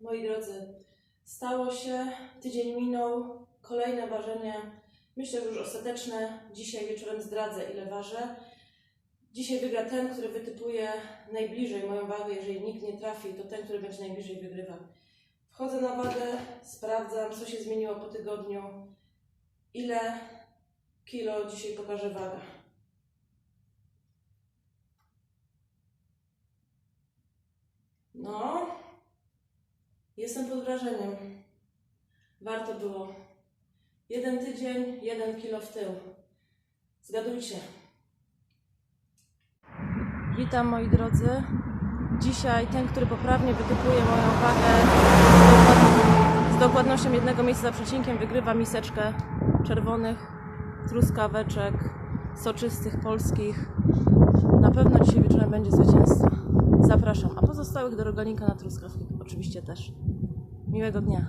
Moi drodzy, stało się, tydzień minął, kolejne ważenie, myślę, że już ostateczne. Dzisiaj wieczorem zdradzę, ile ważę. Dzisiaj wygra ten, który wytypuje najbliżej moją wagę. Jeżeli nikt nie trafi, to ten, który będzie najbliżej wygrywa. Wchodzę na wagę, sprawdzam, co się zmieniło po tygodniu, ile kilo dzisiaj pokaże waga. No, jestem pod wrażeniem. Warto było. Jeden tydzień, jeden kilo w tył. Zgadujcie. Witam moi drodzy. Dzisiaj ten, który poprawnie wytypuje moją wagę z dokładnością jednego miejsca za przecinkiem, wygrywa miseczkę czerwonych truskaweczek, soczystych, polskich. Na pewno dzisiaj wieczorem będzie zwycięstwo. Zapraszam. Pozostałych do rogalnika na truskawki oczywiście też. Miłego dnia.